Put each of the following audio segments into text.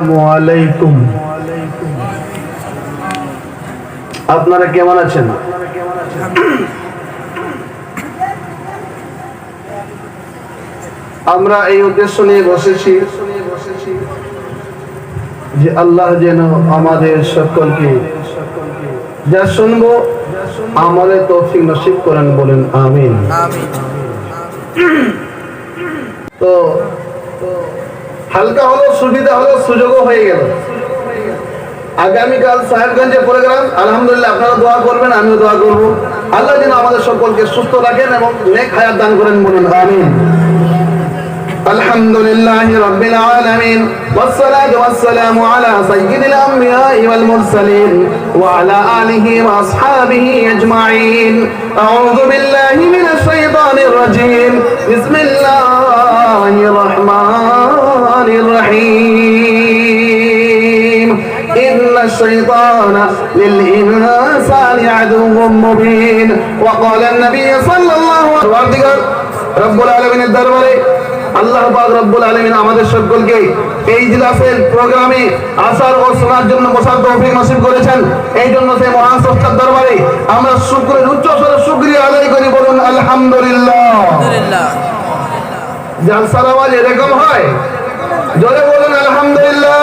আলাইকুম। আপনারা কেমন আছেন? আমরা এই উদ্দেশ্য নিয়ে বসেছি যে আল্লাহ যেন আমাদের সকলকে যা শুনব আমলে তৌফিক নসিব করেন বলেন আমিন। তো হালকা হলো সুবিধা হলো সুযোগও হয়ে গেল আগামীকাল সাহেবগঞ্জে প্রোগ্রাম আলহামদুলিল্লাহ আপনারা দোয়া করবেন আমিও দোয়া করব আল্লাহ যেন আমাদের সকলকে সুস্থ রাখেন এবং নেক হায়াত দান করেন বলুন আমিন الحمد لله رب العالمين والصلاة والسلام على سيد الأنبياء والمرسلين وعلى آله وأصحابه أجمعين أعوذ بالله من الشيطان الرجيم بسم الله الرحمن الرحيم إن الشيطان للإنسان عدو مبين وقال النبي صلى الله عليه وسلم رب العالمين الدربري আল্লাহ পাক রব্বুল আলামিন আমাদের সকলকে এই জিলাসের প্রোগ্রামে আসার ও শোনার জন্য বসার তৌফিক নসিব করেছেন এই জন্য সেই মহান স্রষ্টার দরবারে আমরা শুকরের উচ্চ স্বরে শুকরিয়া আদায় করি বলুন আলহামদুলিল্লাহ জালসার আওয়াজ এরকম হয় জোরে বলুন আলহামদুলিল্লাহ।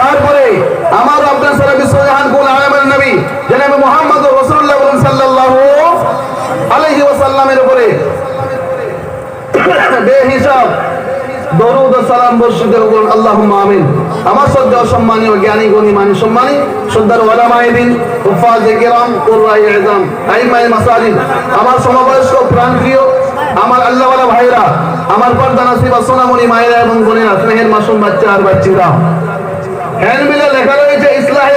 তারপরে আমার আপনার সারা বিশ্বজাহান কুল আলমের নবী জনাবে মোহাম্মদ রসুল্লাহ বলুন সাল্লাল্লাহু আলাইহি ওয়াসাল্লামের উপরে। বেহিসাব দরুদ সালাম বর্ষিত করুন আল্লাহুম্মা আমিন। আমার শ্রদ্ধা সম্মানীয় জ্ঞানী গুণী মানি সম্মানী শ্রদ্ধার কুররাই ইজম আইমায়ে আমার সমবয়স্ক প্রাণপ্রিয় আমার আল্লাহওয়ালা ভাইরা আমার পর্দা নাসিবা সোনামণি মায়েরা এবং বোনেরা, স্নেহের মাসুম বাচ্চা আর বাচ্চিরা। হ্যান্ডবিলে লেখা রয়েছে ইসলাহে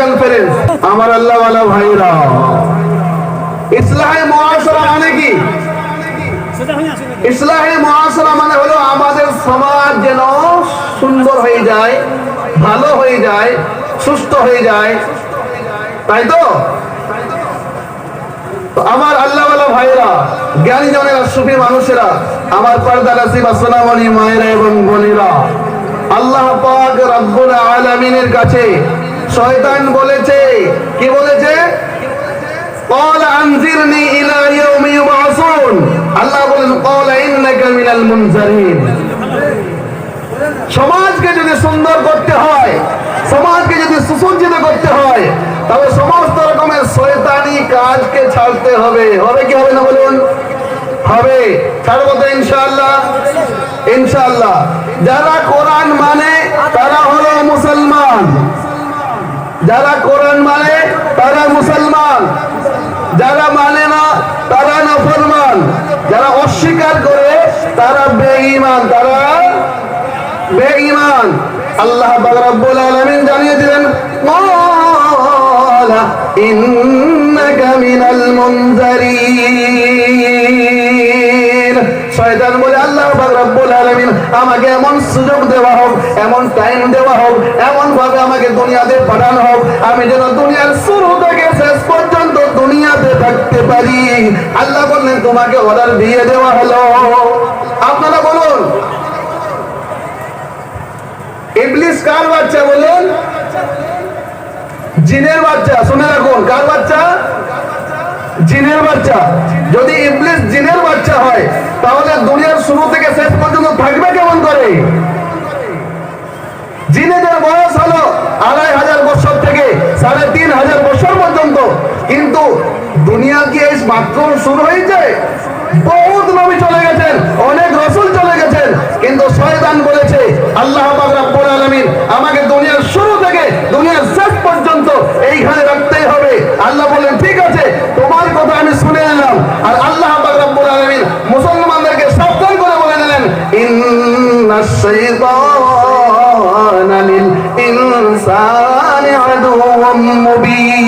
কনফারেন্স আমার আল্লাহওয়ালা ভাইরা। ইসলাহে মানে কি? ইসলাহে মানে হলো আমাদের সমাজ যেন সুন্দর হয়ে যায়, ভালো হয়ে যায়, সুস্থ হয়ে যায়। তাই তো? তো আমার আল্লাহ ভাইরা জ্ঞানী জনেরা সুফি মানুষেরা আমার পর্দা নাসিব আসসালামী মায়েরা এবং বোনেরা আল্লাহ পাক রব্বুল আলামিনের কাছে শয়তান বলেছে কি বলেছে قال انذرني الى يوم يبعثون আল্লাহ বলেন قال انك من المنذرين সমাজকে যদি সুন্দর করতে হয় সমাজকে যদি সুসজ্জিত করতে হয় তবে সমস্ত রকমের শৈতানি কাজকে ছাড়তে হবে। হবে কি হবে না বলুন? হবে। ছাড়বো তো ইনশাল্লাহ ইনশাল্লাহ যারা কোরআন মানে তারা হলো মুসলমান। যারা কোরআন মানে তারা মুসলমান। যারা মানে না, তারা নফরমান। যারা অস্বীকার করে, তারা বেঈমান। তারা বেঈমান। আল্লাহ রব্বুল আলমিন জানিয়ে দিলেন, মা ইন্নাকা মিনাল মুনজারিন। শয়তান বলে, আল্লাহ রব্বুল আলামিন আমাকে এমন সুযোগ দেওয়া হোক, এমন টাইম দেওয়া হোক, এমন ভাবে আমাকে দুনিয়াতে পাঠানো হোক, আমি যেন দুনিয়ার শুরু থেকে শেষ পর্যন্ত দুনিয়াতে থাকতে পারি। আল্লাহ বললেন, তোমাকে অর্ডার দিয়ে দেওয়া হলো। আপনারা বলুন, ইবলিস কার বাচ্চা বলুন? জিনের বাচ্চা, শুনে রাখুন, কার বাচ্চা? জিনের বাচ্চা। যদি ইবলিস জিনের বাচ্চা হয়, তাহলে দুনিয়ার শুরু থেকে শেষ পর্যন্ত থাকবে কেমন করে? জিনেদের বয়স হলো আড়াই হাজার বছর থেকে সাড়ে তিন হাজার বছর পর্যন্ত, কিন্তু দুনিয়া কি এই মাত্র শুরু হয়েছে? বহুত নবী চলে গেছেন, অনেক রসুল চলে গেছেন, কিন্তু শয়তান বলেছে, আল্লাহ পাক রব্বুল আলামিন আমাকে দুনিয়ার শুরু থেকে দুনিয়ার শেষ পর্যন্ত এইখানে রাখতেই হবে আল্লাহ বললেন ঠিক আছে তোমার কথা আমি শুনে নিলাম আর আল্লাহ পাক রব্বুল আলামিন মুসলমানদেরকে সাবধান করে বলে দিলেন ইনসানি আদুওয়াম মুবিন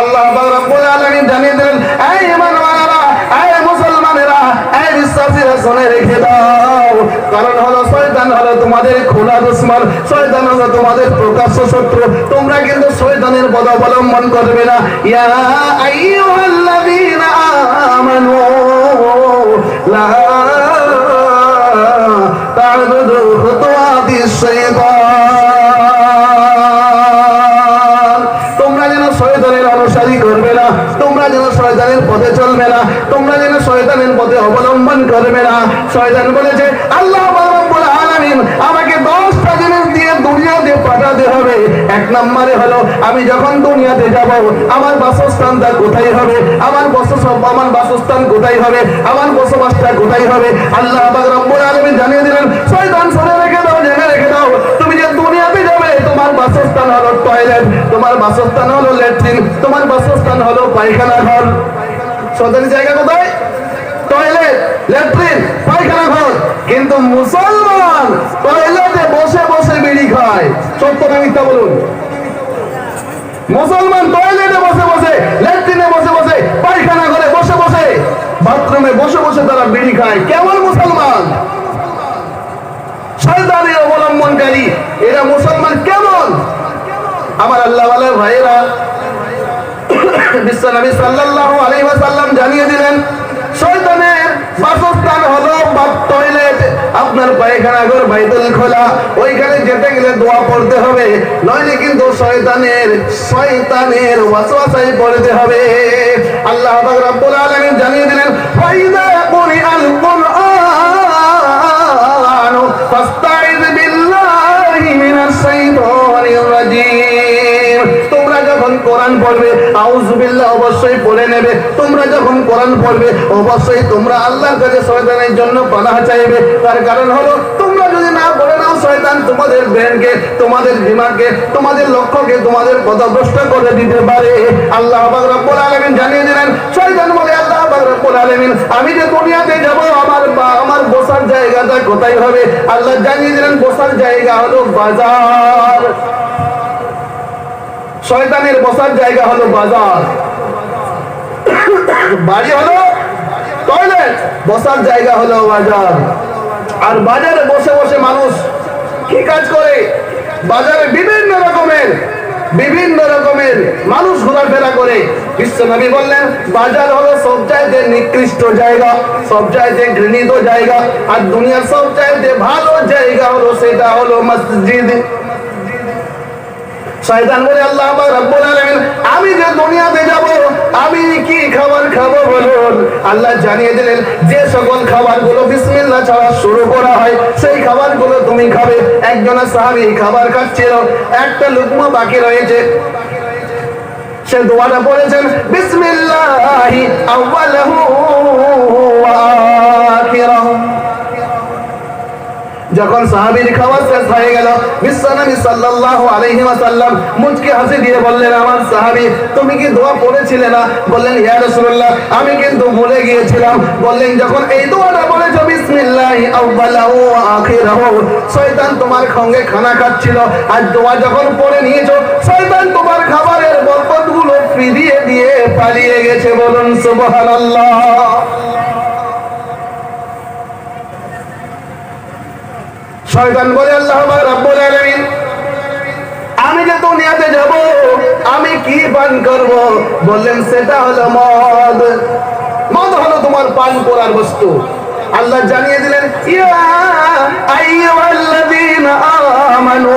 আল্লাহ পাক রব্বুল আলামিন জানিয়ে দিলেন, এই ইমানওয়ালারা এই মুসলমানেরা, এই বিশ্বাসীরা শুনে রেখে দাও। কারণ হলো শয়তান হলো তোমাদের খোলা দুশ্মন, শয়তান হলো তোমাদের প্রকাশ্য শত্রু। তোমরা কিন্তু শয়তানের পদ অবলম্বন করবে না। ইয়া আইয়ুহাল্লাযীনা চলবে না তোমরা যেন শয়তানের পথে অবলম্বন করবে না। শয়তান বলেছে, আল্লাহ আমাকে দশটা জিনিস দিয়ে দুনিয়াতে পাঠাতে হবে। এক নম্বরে হলো, আমি যখন দুনিয়াতে যাব, আমার বাসস্থানটা কোথায় হবে? আমার বসস আমার বাসস্থান কোথায় হবে? আমার বসবাসটা কোথায় হবে? আল্লাহ রব্বুল আলামিন জানিয়ে দিলেন, শয়তান শুনে রেখে দাও, জেনে রেখে দাও। তুমি যে দুনিয়াতে যাবে, তোমার বাসস্থান হলো টয়লেট তোমার বাসস্থান হলো ল্যাট্রিন তোমার বাসস্থান হলো পায়খানা ঘর। শয়তানের জায়গা কোথায়? টয়লেট ল্যাট্রিন পায়খানা ঘর। কিন্তু মুসলমান টয়লেটে বসে বসে বিড়ি খায়। সত্য না মিথ্যা বলুন? মুসলমান টয়লেটে বসে বসে ল্যাট্রিনে বসে বসে, পায়খানা ঘরে বসে বসে, বাথরুমে বসে বসে তারা বিড়ি খায়। কেমন মুসলমান? শয়তানের অবলম্বনকারী, এরা মুসলমান কেমন? আমার আল্লাহ ভাইয়েরা জানিয়ে দিলেন আপনার পায়খানা ঘর বাইতুল খোলা। ওইখানে যেতে গেলে দোয়া পড়তে হবে। নইলে কিন্তু শয়তানের শয়তানের ওয়াসওয়াসায় পড়তে হবে। আল্লাহ আলামিন জানিয়ে দিলেন, ফাইদা কোরআন পড়বে, আউযুবিল্লাহ অবশ্যই পড়ে নেবে। তোমরা যখন কোরআন পড়বে, অবশ্যই তোমরা আল্লাহর কাছে শয়তানের জন্য পানাহ চাইবে। তার কারণ হলো, তোমরা যদি না পড়ে নাও, শয়তান তোমাদের ব্রেনকে, তোমাদের দিমাগকে, তোমাদের লক্ষ্যকে, তোমাদের পথভ্রষ্ট করে দিতে পারে। আল্লাহ রব্বুল আলামিন জানিয়ে দিলেন, শয়তান বলে, আল্লাহ রব্বুল আলামিন, আমি যে দুনিয়াতে যাব, আমার বা- আমার বসার জায়গাটা কোথায় হবে? আল্লাহ জানিয়ে দিলেন, বসার জায়গা হলো বাজার। শয়তানের বসার জায়গা হলো বাজার। বাড়ি হলো টয়লেট বসার জায়গা হলো বাজার। আর বাজারে বসে বসে মানুষ কি কাজ করে? বাজারে বিভিন্ন রকমের বিভিন্ন রকমের মানুষ ঘোরাফেরা করে। বিশ্বনবী বললেন, বাজার হলো সব চাইতে নিকৃষ্ট জায়গা সব চাইতে ঘৃণিত জায়গা। আর দুনিয়ার সব চাইতে ভালো জায়গা হলো সেটা হলো মসজিদ। শয়তান বলে, আল্লাহ পাক রব্বুল আলামিন, আমি যে দুনিয়াতে যাব, আমি কি খাবার খাব বলুন? আল্লাহ জানিয়ে দিলেন, যে সকল খাবারগুলো বিসমিল্লাহ ছাড়া শুরু করা হয়, সেই খাবারগুলো তুমি খাবে। একজনের সাহাবী খাবার খাচ্ছিল, একটা লুকমা বাকি রয়েছে। সে দোয়াটা পড়েছেন, বিসমিল্লাহি আউয়ালাহু ওয়া আখিরাহু। যখন সাহাবীর খাওয়া শেষ হয়ে গেল, বিশ্বনবী সাল্লাল্লাহু আলাইহি ওয়াসাল্লাম মুচকে হাসি দিয়ে বললেন, আমার সাহাবী, তুমি কি দোয়া পড়েছিলে না? বললেন, ইয়া রাসূলুল্লাহ, আমি কিন্তু ভুলে গিয়েছিলাম। বললেন, যখন এই দোয়াটা বলেছ বিসমিল্লাহি আউয়ালাহু ওয়া আখিরাহু, শয়তান তোমার সঙ্গে খানা খাচ্ছিল। আর দোয়া যখন পড়ে নিয়েছো, শয়তান তোমার খাবারের বরকতগুলো ফিরিয়ে দিয়ে পালিয়ে গেছে বলুন, সুবহানাল্লাহ। শয়তান বলে, আল্লাহ রাব্বুল আলামিন, আমি যে দুনিয়াতে যাব, আমি কি পান করব? বললেন, সেটা হলো মদ। মদ হলো তোমার পান করার বস্তু। আল্লাহ জানিয়ে দিলেন, ইয়া আইয়ুহাল্লাযীনা আমানু,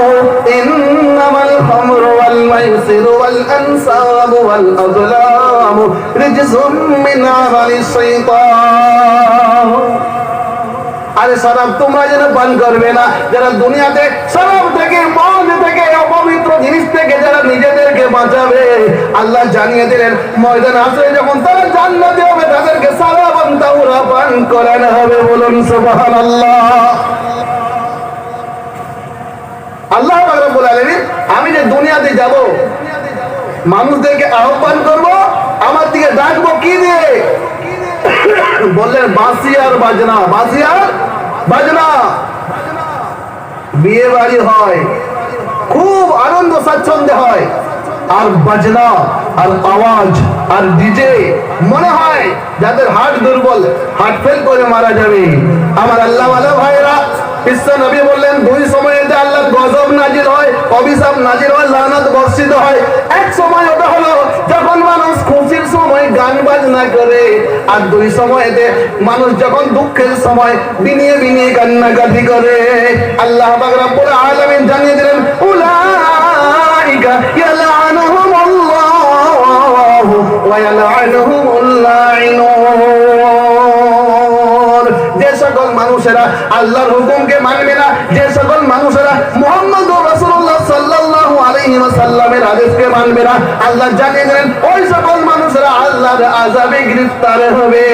ইন্নামাল খামরু ওয়াল মাইসিরু ওয়াল আনসাবু ওয়াল আযলামু রিজসুম মিন আমালিশ শাইতান। আরে শরাব তোমরা যেন পান করবে না। যারা দুনিয়াতে শরাব থেকে মদ থেকে, অপবিত্র জিনিস থেকে যারা নিজেদেরকে বাঁচাবে, আল্লাহ জানিয়ে দিলেন, ময়দান আসলে যখন তারা জান্নাতে হবে, তাদেরকে সারাবান তাওরা পান করানো হবে বলুন সুবহানাল্লাহ। আল্লাহ পাক রব্বুল আলামিন, আমি যে দুনিয়াতে যাব, মানুষদেরকে আহ্বান করব, আমার দিকে ডাকবো কি দিয়ে? বললেন বাঁশি আর বাজনা আর বাজনা। বিয়ে বাড়ি হয়, খুব আনন্দ স্বাচ্ছন্দ্য হয়। আর বাজনা, আর আওয়াজ, আর ডিজে, মনে হয় যাদের হার্ট দুর্বল, হার্ট ফেল করে মারা যাবে। আমার আল্লাহ ভাইরা বিশ্ব নবী বললেন, দুই সময়েতে আল্লাহ গজব নাজির হয়, অভিশাপ নাজির হয় বর্ষিত হয়, এক সময় ওটা হলো যখন মানুষ সময় গান বাজনা করে, আর দুই সময়তে মানুষ যখন দুঃখের সময় বিনিয়ে বিনিয়ে কান্নাকাটি করে, আল্লাহ রব্বুল আলামিন জানিয়ে দিলেন যে সকল মানুষেরা আল্লাহর হুকুমকে মানবে না, যে সকল মানুষেরা মুহাম্মদ রাসূলুল্লাহ সাল্লাল্লাহু আলাইহি ওয়াসাল্লামের আদেশকে মানবে না, আল্লাহ জানিয়ে দিলেন, ওই সকল মানুষেরা আল্লাহর আজাবে গ্রেফতার হবে।